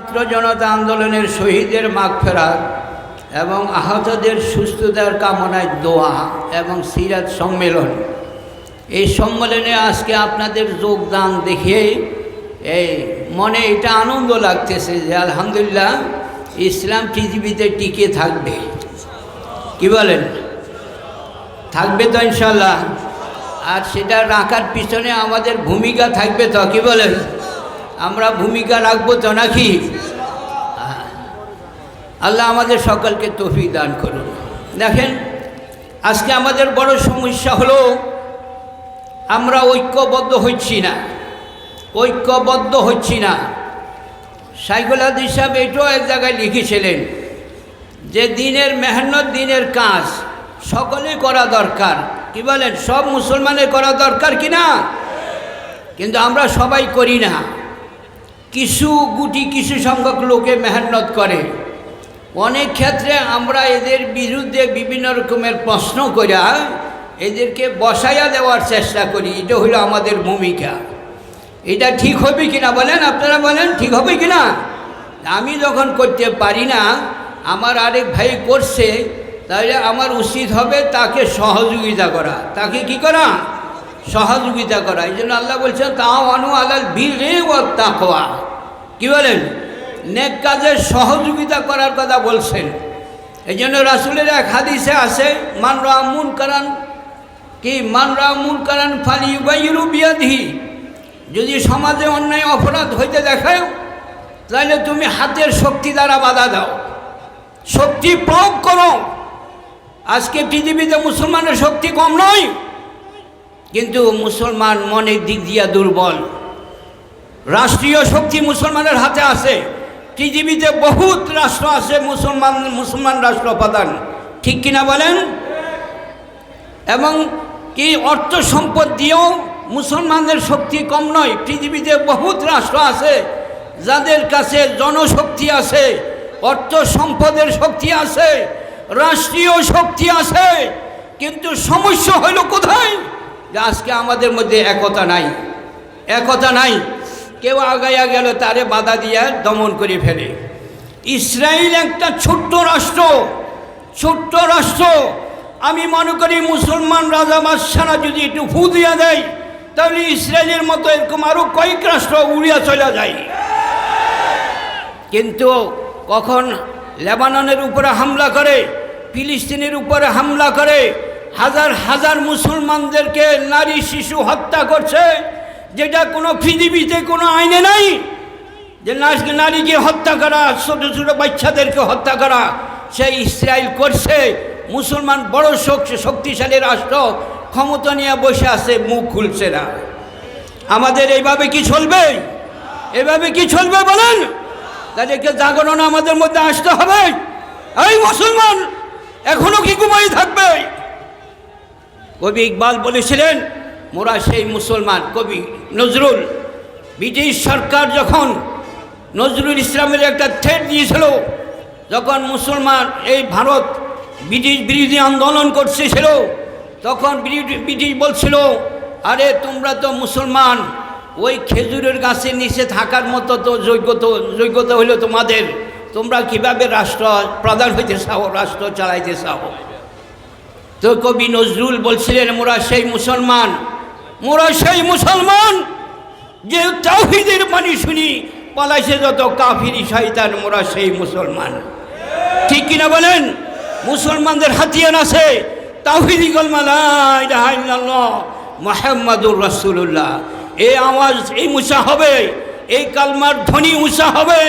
ছাত্র জনতা আন্দোলনের শহীদের মাগফেরাত এবং আহতদের সুস্থতার কামনায় দোয়া এবং সিরাত সম্মেলন। এই সম্মেলনে আজকে আপনাদের যোগদান দেখে এই মনে এটা আনন্দ লাগতেছে যে আলহামদুলিল্লাহ ইসলাম পৃথিবীতে টিকে থাকবে। কি বলেন? থাকবে তো ইনশাল্লাহ আর সেটা রাখার পিছনে আমাদের ভূমিকা থাকবে তো, কি বলেন? আমরা ভূমিকা রাখব তো নাকি? আল্লাহ আমাদের সকলকে তফিক দান করুন। দেখেন, আজকে আমাদের বড় সমস্যা হলো আমরা ঐক্যবদ্ধ হচ্ছি না। ঐক্যবদ্ধ হচ্ছি না। সাইকুল হাদিস সাহেব এটাও এক জায়গায় লিখেছিলেন যে দিনের মেহনত, দিনের কাজ সকলে করা দরকার। কি বলেন? সব মুসলমানের করা দরকার কি না? কিন্তু আমরা সবাই করি না। কিছু গুটি কিছু সংখ্যক লোকে মেহনত করে। অনেক ক্ষেত্রে আমরা এদের বিরুদ্ধে বিভিন্ন রকমের প্রশ্ন করা এদেরকে বসাইয়া দেওয়ার চেষ্টা করি। এটা হলো আমাদের ভূমিকা। এটা ঠিক হবে কি না বলেন? আপনারা বলেন, ঠিক হবে কি না আমি যখন করতে পারি না, আমার আরেক ভাই করছে তাহলে আমার উচিত হবে তাকে সহযোগিতা করা। তাকে কি করা? সহযোগিতা করা। এই জন্য আল্লাহ বলছেন তাও আনু আলাল বীর রে ও তাকোয়া কি বলেন? নেক কাজের সহযোগিতা করার কথা বলছেন। এই জন্য রাসুলের এক হাদিসে আছে, মান রামুন কারান কি, মান রামুন কারান ফালি উবাইরু বিয়াধি যদি সমাজে অন্যায়, অপরাধ হইতে দেখায়, তাহলে তুমি হাতের শক্তি দ্বারা বাধা দাও। শক্তি প্রয়োগ করো। আজকে পৃথিবীতে মুসলমানের শক্তি কম নয়, কিন্তু মুসলমান মনের দিক দিয়া দুর্বল। রাষ্ট্রীয় শক্তি মুসলমানের হাতে আছে। পৃথিবীতে বহুত রাষ্ট্র আছে, মুসলমান মুসলমান রাষ্ট্র প্রধান। ঠিক কিনা বলেন? এবং কি অর্থ সম্পদ দিয়েও মুসলমানদের শক্তি কম নয়, পৃথিবীতে বহুত রাষ্ট্র আছে যাদের কাছে জনশক্তি আছে, অর্থ সম্পদের শক্তি আছে, রাষ্ট্রীয় শক্তি আছে, কিন্তু সমস্যা হইল কোথায়? যে আজকে আমাদের মধ্যে একতা নাই। একতা নাই। কেউ আগাইয়া গেল, তারে বাধা দিয়া দমন করে ফেলে। ইসরায়েল একটা ছোট্ট রাষ্ট্র ছোট্ট রাষ্ট্র। আমি মনে করি মুসলমান রাজা বাদশারা যদি একটু ফু দিয়া দেয়, তাহলে ইসরায়েলের মতো এরকম আরও কয়েক রাষ্ট্র উড়িয়া চলে যায়। কিন্তু কখন লেবাননের উপরে হামলা করে, ফিলিস্তিনের উপরে হামলা করে, হাজার হাজার মুসলমানদেরকে নারী, শিশু হত্যা করছে যেটা কোনো পৃথিবীতে কোনো আইনে নাই, যে নারীকে হত্যা করা, ছোটো ছোটো বাচ্চাদেরকে হত্যা করা সেই ইসরায়েল করছে। মুসলমান বড় শক্তিশালী রাষ্ট্র, ক্ষমতা নিয়ে বসে আছে, মুখ খুলছে না। আমাদের এইভাবে কি চলবে? এভাবে কি চলবে বলেন? তাদেরকে জাগরণ আমাদের মধ্যে আসতে হবে। এই মুসলমান, এখনও কি ঘুমাই থাকবে? কবি ইকবাল বলেছিলেন মোরা সেই মুসলমান কবি নজরুল। ব্রিটিশ সরকার যখন নজরুল ইসলামের একটা থ্রেট দিয়েছিল, যখন মুসলমান এই ভারত ব্রিটিশ বিরোধী আন্দোলন করতেছিল, তখন ব্রিটিশ বলছিল, আরে, তোমরা তো মুসলমান, ওই খেজুরের গাছের নিচে থাকার মতো তো যোগ্যতা যোগ্যতা হইল তোমাদের। তোমরা কীভাবে রাষ্ট্র প্রধান হইতে চাও, রাষ্ট্র চালাইতে চাও? তো কবি নজরুল বলছিলেন, মোরা সেই মুসলমান মোরা সেই মুসলমান যে তাহিদের বাণী শুনি, পালাইছে যত কাফিরি, শয়তান, মোরা সেই মুসলমান। ঠিক কিনা বলেন? মুসলমানদের হাতিয়ার আছে তাহিদি মোহাম্মদুর রসুল্লাহ এই আওয়াজ, এই মুসা হবে, এই কালমার ধ্বনি উষা হবে,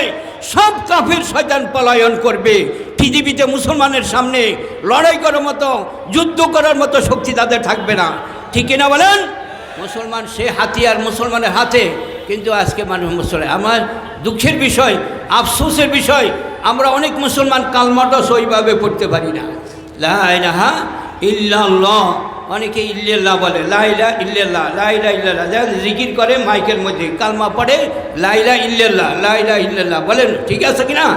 সব কাফের, শয়তান পলায়ন করবে। পৃথিবীতে মুসলমানের সামনে লড়াই করার মতো, যুদ্ধ করার মতো শক্তি তাদের থাকবে না। ঠিক কিনা বলেন? মুসলমান সে হাতিয়ার মুসলমানের হাতে, কিন্তু আজকে মানুষ মুসলমান। আমার দুঃখের বিষয়, আফসোসের বিষয়, আমরা অনেক মুসলমান কালমাটা সইভাবে পড়তে পারি না। লাহা ইল্লাল্লাহ, অনেকে ইল্লাল্লাহ বলে লাইলা ইল্লাল্লাহ লাইলা ইল্লাল্লাহ। জিকির করে মাইকের মধ্যে কালমা পড়ে লাইলা ইল্লাল্লাহ লাইলা ইল্লাল্লাহ বলেন, ঠিক আছে কি না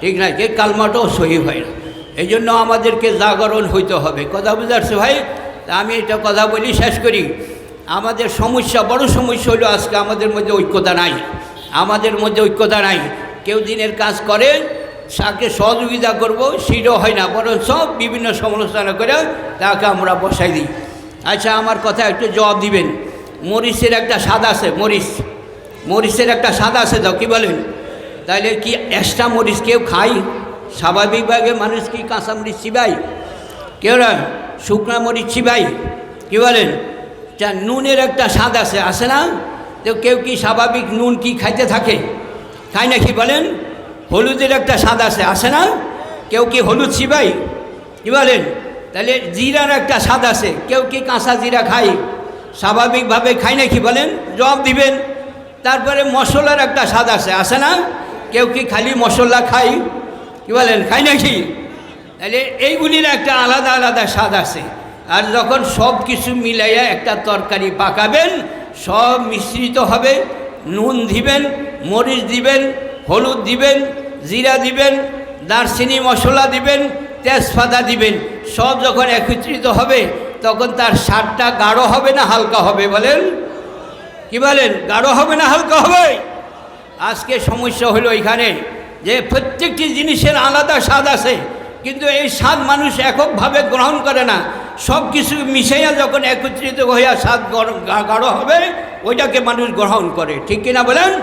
ঠিক না যে কালমাটাও সহি হয় না। এই জন্য আমাদেরকে জাগরণ হইতে হবে। কথা বুঝাচ্ছে ভাই? আমি এটা কথা বলি, শেষ করি। আমাদের সমস্যা, বড় সমস্যা হলো আজকে আমাদের মধ্যে ঐক্যতা নাই। আমাদের মধ্যে ঐক্যতা নাই। কেউ দিনের কাজ করে, তাকে সহযোগিতা করব, সেটাও হয় না। বরং সব বিভিন্ন সমালোচনা করে তাকে আমরা বসাই দিই। আচ্ছা আমার কথা একটু জবাব দিবেন। মরিচের একটা স্বাদ আছে, মরিচ। মরিচের একটা স্বাদ আছে তো, কী বলেন? তাহলে কি এক্সট্রা মরিচ কেউ খায়? স্বাভাবিকভাবে মানুষ কি কাঁচা মরিচ চিবাই কেউ না, শুকনা মরিচ চিবাই কী বলেন? যা নুনের একটা স্বাদ আছে আছে না? তো কেউ কি স্বাভাবিক নুন কি খাইতে থাকে? খায় না কি বলেন? হলুদের একটা স্বাদ আছে আছে না? কেউ কি হলুদ চিবাই কি বলেন? তাহলে জিরার একটা স্বাদ আছে, কেউ কি কাঁচা জিরা খায়? স্বাভাবিকভাবে খায় না কি বলেন? জবাব দিবেন। তারপরে মশলার একটা স্বাদ আছে আছে না? কেউ কি খালি মশলা খাই কি বলেন খাই নাকি? তাহলে এইগুলির একটা আলাদা আলাদা স্বাদ আছে। আর যখন সব কিছু মিলাইয়া একটা তরকারি পাকাবেন, সব মিশ্রিত হবে, নুন দিবেন, মরিচ দিবেন, হলুদ দিবেন, জিরা দিবেন, দারচিনি মশলা দিবেন, তেজপাতা দিবেন, সব যখন একত্রিত হবে, তখন তার স্বাদটা গাঢ় হবে না হালকা হবে বলেন? কি বলেন? গাঢ় হবে না হালকা হবে? আজকে সমস্যা হলো এখানে যে প্রত্যেকটি জিনিসের আলাদা স্বাদ আছে। কিন্তু এই স্বাদ মানুষ এককভাবে গ্রহণ করে না। সব কিছু মিশাইয়া যখন একত্রিত হইয়া গর- গাঢ় হবে, ওইটাকে মানুষ গ্রহণ করে। ঠিক কিনা বলেন?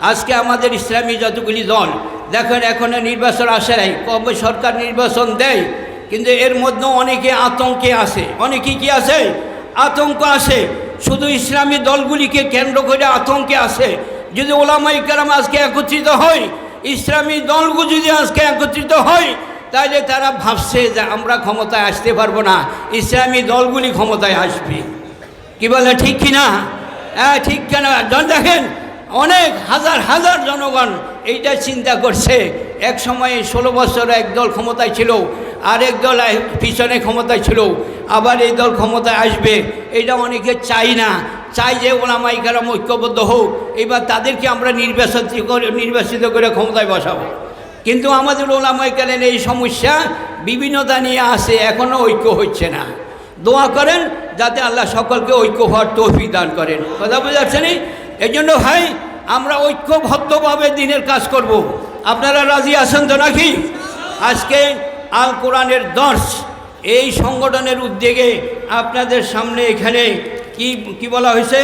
আজকে আমাদের ইসলামী যতগুলি দল, দেখেন এখনও নির্বাচন আসে নাই, কবে সরকার নির্বাচন দেয়, কিন্তু এর মধ্যে অনেকে আতঙ্কে আছে। অনেকে কি আছে? আতঙ্ক আছে। শুধু ইসলামী দলগুলিকে কেন্দ্র করে আতঙ্কে আছে। যদি ওলামাই আজকে একত্রিত হয়, ইসলামী দলগুলি যদি আজকে একত্রিত হয় তাহলে তারা ভাবছে যে আমরা ক্ষমতায় আসতে পারব না, ইসলামী দলগুলি ক্ষমতায় আসবে। কি বলে, ঠিক কি না হ্যাঁ ঠিক কেন? দেখেন, অনেক হাজার হাজার জনগণ এইটা চিন্তা করছে। এক সময়ে ষোলো বছর এক দল ক্ষমতায় ছিল, আরেক দল আ- পিছনে ক্ষমতায় ছিল, আবার এই দল ক্ষমতায় আসবে। এটা অনেকে চাই না। চাই যে ওলামাই কারাম ঐক্যবদ্ধ হোক এবার তাদেরকে আমরা নির্বাচিত করে নির্বাচিত করে ক্ষমতায় বসাবো। কিন্তু আমাদের ওলামাই কালের এই সমস্যা বিভিন্নতা নিয়ে আসে এখনও ঐক্য হচ্ছে না। দোয়া করেন যাতে আল্লাহ সকলকে ঐক্য হওয়ার তৌফিক দান করেন। কথা বুঝতে পারছেন এই জন্য ভাই, আমরা ঐক্যবদ্ধভাবে দিনের কাজ করব। আপনারা রাজি আছেন তো নাকি? আজকে আল কোরআনের দর্শ, এই সংগঠনের উদ্যোগে আপনাদের সামনে এখানে কি কি বলা হয়েছে?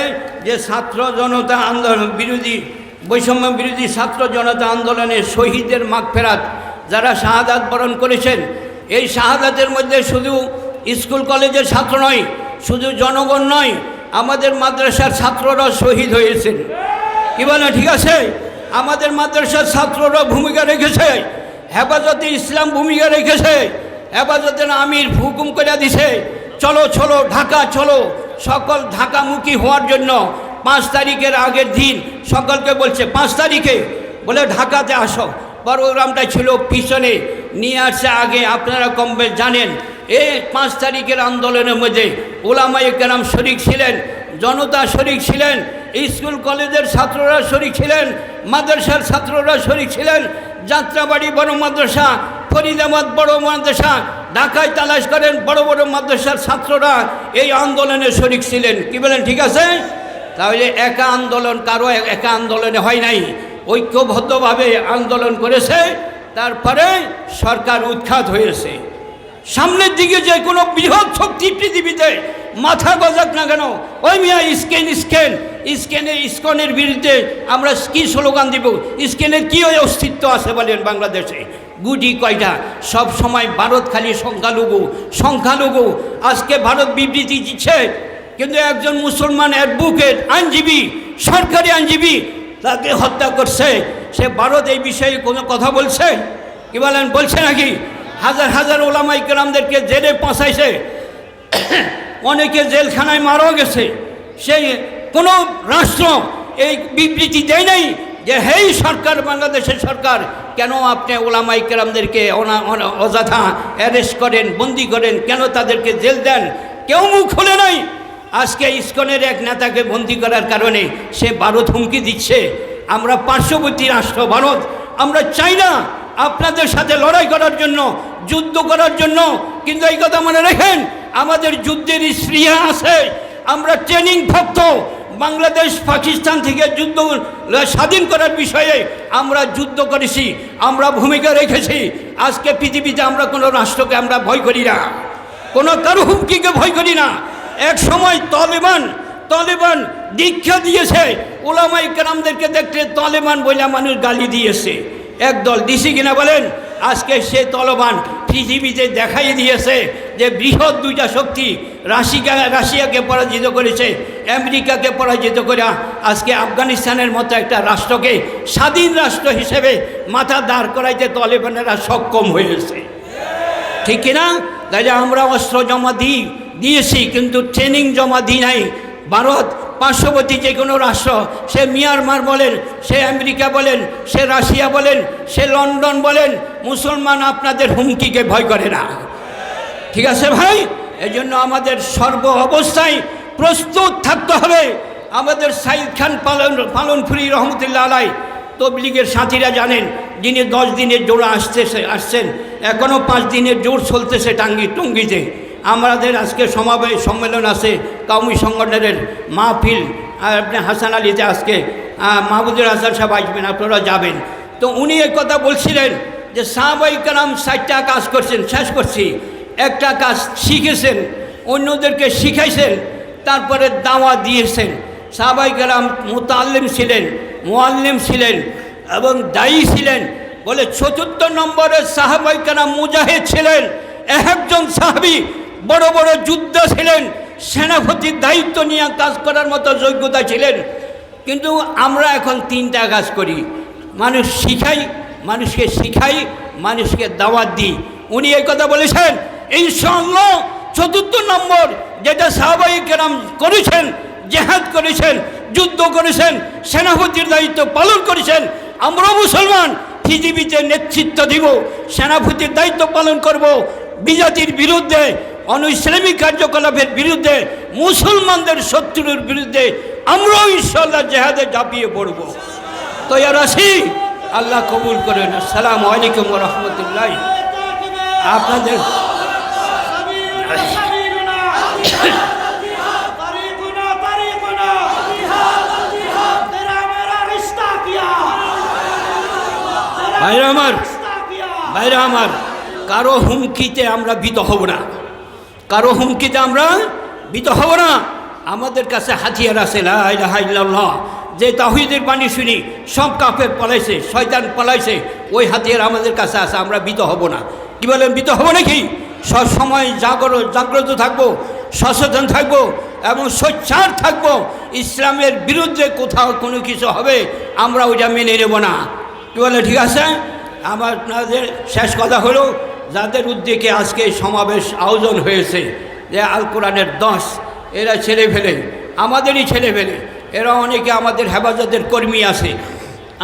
যে ছাত্র জনতা আন্দোলন বিরোধী বৈষম্য বিরোধী ছাত্র জনতা আন্দোলনের শহীদদের মাগফেরাত যারা শাহাদাত বরণ করেছেন, এই শাহাদাতের মধ্যে শুধু স্কুল কলেজের ছাত্র নয়, শুধু জনগণ নয়, আমাদের মাদ্রাসার ছাত্ররা শহীদ হয়েছেন। কি বলে, ঠিক আছে? আমাদের মাদ্রাসার ছাত্ররা ভূমিকা রেখেছে, হেফাজতে ইসলাম ভূমিকা রেখেছে হেফাজতের আমির হুকুম করে দিছে। চলো চলো, ঢাকা, চলো। সকল ঢাকামুখী হওয়ার জন্য পাঁচ তারিখের আগের দিন সকলকে বলছে, পাঁচ তারিখে? বলে, ঢাকাতে আসো। প্রোগ্রামটা ছিল পিছনে। নিয়ে আসছে আগে, আপনারা কম বেশ জানেন। এই পাঁচ তারিখের আন্দোলনের মধ্যে ওলামাই কেরাম শরিক ছিলেন, জনতা শরিক ছিলেন, স্কুল কলেজের ছাত্ররা শরিক ছিলেন, মাদ্রাসার ছাত্ররা শরিক ছিলেন, যাত্রাবাড়ি বড় মাদ্রাসা, ফরিদাবাদ বড় মাদ্রাসা, ঢাকায় তালাশ করেন বড় বড় মাদ্রাসার ছাত্ররা, এই আন্দোলনে শরিক ছিলেন। কি বলেন, ঠিক আছে? তাহলে একা আন্দোলন কারও একা আন্দোলনে হয় নাই। ঐক্যবদ্ধভাবে আন্দোলন করেছে, তারপরে সরকার উৎখাত হয়েছে। সামনের দিকে যে কোনো বৃহৎ শক্তি পৃথিবীতে মাথা গজাক না কেন, ওই মিয়া স্কেন স্কেন। স্কেনে ইস্কনের বিরুদ্ধে আমরা কি স্লোগান দিব? স্কেনের কী ওই অস্তিত্ব আছে বলেন বাংলাদেশে? গুটি কয়টা? সব সময় ভারত খালি সংখ্যালঘু সংখ্যালঘু। আজকে ভারত বিবৃতি দিচ্ছে কিন্তু একজন মুসলমান অ্যাডভোকেট আইনজীবী, সরকারি আইনজীবী তাকে হত্যা করছে। সে ভারত এই বিষয়ে কোনো কথা বলছে? কি বলেন? বলছে নাকি? হাজার হাজার ওলামাই কেরামদেরকে জেলে পৌঁছাইছে অনেকে জেলখানায় মারাও গেছে। সেই কোনো রাষ্ট্র এই বিবৃতি দেয় নাই যে, হেই সরকার, বাংলাদেশের সরকার, কেন আপনি ওলামাই কেরামদেরকে অযথা অ্যারেস্ট করেন, বন্দি করেন? কেন তাদেরকে জেল দেন? কেউ মুখ খুলে নাই। আজকে ইস্কনের এক নেতাকে বন্দি করার কারণে সে ভারত হুমকি দিচ্ছে। আমরা পার্শ্ববর্তী রাষ্ট্র, ভারত, আমরা চাই না আপনাদের সাথে লড়াই করার জন্য, যুদ্ধ করার জন্য। কিন্তু এই কথা মনে রেখেন, আমাদের যুদ্ধের স্ত্রীরা আছে। আমরা ট্রেনিং প্রাপ্ত বাংলাদেশ, পাকিস্তান থেকে যুদ্ধ স্বাধীন করার বিষয়ে আমরা যুদ্ধ করেছি, আমরা ভূমিকা রেখেছি। আজকে পৃথিবীতে আমরা কোনো রাষ্ট্রকে আমরা ভয় করি না। কোনো কারও হুমকিকে ভয় করি না। এক সময় তলেবান তলেবান দীক্ষা দিয়েছে। ওলামাই কেরামদেরকে দেখতে তলেবান বলে মানুষ গালি দিয়েছে। একদল দিছি কিনা বলেন? আজকে সে তলবান পৃথিবীতে দেখাই দিয়েছে যে বৃহৎ দুইটা শক্তি রাশিকা, রাশিয়াকে পরাজিত করেছে, আমেরিকাকে পরাজিত করে আজকে আফগানিস্তানের মতো একটা রাষ্ট্রকে স্বাধীন রাষ্ট্র হিসেবে মাথা দাঁড় করাইতে তলেবানেরা সক্ষম হয়েছে। ঠিক কিনা? তাইলে আমরা অস্ত্র জমা দিই দিয়েছি, কিন্তু ট্রেনিং জমা দিই নাই। ভারত পার্শ্ববর্তী যে কোনো রাষ্ট্র, সে মিয়ানমার বলেন, সে আমেরিকা বলেন, সে রাশিয়া বলেন, সে লন্ডন বলেন, মুসলমান আপনাদের হুমকিকে ভয় করে না। ঠিক আছে ভাই? এই জন্য আমাদের সর্ব অবস্থায় প্রস্তুত থাকতে হবে। আমাদের সাইদ খান পালন, পালনপুরি রহমতুল্লাহ আলাই তবলিগের সাথীরা জানেন যিনি দশ দিনের জোড়া আসতেছে আসছেন। এখনও পাঁচ দিনের জোর চলতেছে টাঙ্গি, টঙ্গিতে। আমাদের আজকে সমাবেশ সম্মেলন আছে কাউমি সংগঠনের মাহফিল আপনি হাসান আলীতে আজকে আহ, মাহবুদুর হাসান সাহেব আসবেন আপনারা যাবেন। তো উনি এই কথা বলছিলেন যে সাহাবাই কালাম ষাটটা কাজ করছেন শেষ করছি। একটা কাজ শিখেছেন অন্যদেরকে শিখাইছেন তারপরে দাওয়া দিয়েছেন। সাহাবাই কালাম মোতাল্লিম ছিলেন মোয়াল্লিম ছিলেন এবং দায়ী ছিলেন। বলে চতুর্থ নম্বরে সাহাবাই কালাম মুজাহিদ ছিলেন একজন সাহাবি বড় বড় যুদ্ধ ছিলেন সেনাপতির দায়িত্ব নিয়ে কাজ করার মতো যোগ্যতা ছিলেন। কিন্তু আমরা এখন তিনটা কাজ করি। মানুষ শিখাই, মানুষকে শিখাই, মানুষকে দাওয়াত দিই। উনি এই কথা বলেছেন, ইনশাআল্লাহ চতুর্থ নম্বর যেটা সাহাবাই কেরাম করেছেন, জেহাদ করেছেন, যুদ্ধ করেছেন, সেনাপতির দায়িত্ব পালন করেছেন আমরা মুসলমান, পৃথিবীতে নেতৃত্ব দিব, সেনাপতির দায়িত্ব পালন করব, বিজাতির বিরুদ্ধে অন কার্যকলাপের বিরুদ্ধে মুসলমানদের শত্রুর বিরুদ্ধে আমরাও ইনশাল্লাহ জেহাদে ঝাঁপিয়ে পড়ব। তৈয়ার আছি আল্লাহ কবুল করেন আসসালামু আলাইকুম রহমতুল্লাহ। আপনাদের ভাইরা আমার ভাইরা আমার, কারও হুমকিতে আমরা ভীত হব না। কারও হুমকিতে আমরা বিত হব না। আমাদের কাছে হাতিয়ার আছে যে তাহিদের বাণী শুনি, সব কাফের পলাইছে, শয়তান পলাইছে, ওই হাতিয়ার আমাদের কাছে আছে, আমরা বিত হব না। কি বলেন, বিত হব নাকি? সব সময় জাগর, জাগ্রত থাকব, সচেতন থাকব এবং সোচ্চার থাকব। ইসলামের বিরুদ্ধে কোথাও কোনো কিছু হবে, আমরা ওইটা মেনে নেব না। কি বলে ঠিক আছে? আমার শেষ কথা হলো যাদের উদ্যোগে আজকে সমাবেশ আয়োজন হয়েছে, যে আল কোরআনের দশ, এরা ছেলে ফেলে, আমাদেরই ছেলে ফেলে, এরা অনেকে আমাদের হেফাজতের কর্মী আছে,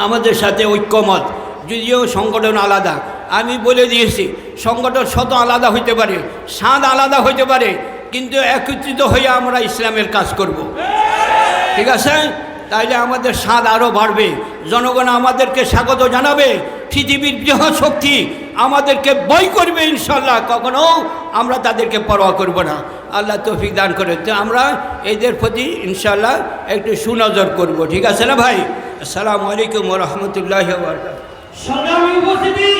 আমাদের সাথে ঐক্যমত, যদিও সংগঠন আলাদা। আমি বলে দিয়েছি, সংগঠন শত আলাদা হইতে পারে স্বাদ আলাদা হইতে পারে, কিন্তু একত্রিত হয়ে আমরা ইসলামের কাজ করব। ঠিক আছে? তাইলে আমাদের স্বাদ আরও বাড়বে। জনগণ আমাদেরকে স্বাগত জানাবে। পৃথিবীর বৃহৎ শক্তি আমাদেরকে বই করবে ইনশাল্লাহ কখনো আমরা তাদেরকে পরোয়া করব না। আল্লাহ তফিক দান করে। তো আমরা এদের প্রতি ইনশাল্লাহ একটু সুনজর করব, ঠিক আছে না ভাই? আসসালামু আলাইকুম রহমতুল্লাহ উপস্থিতি।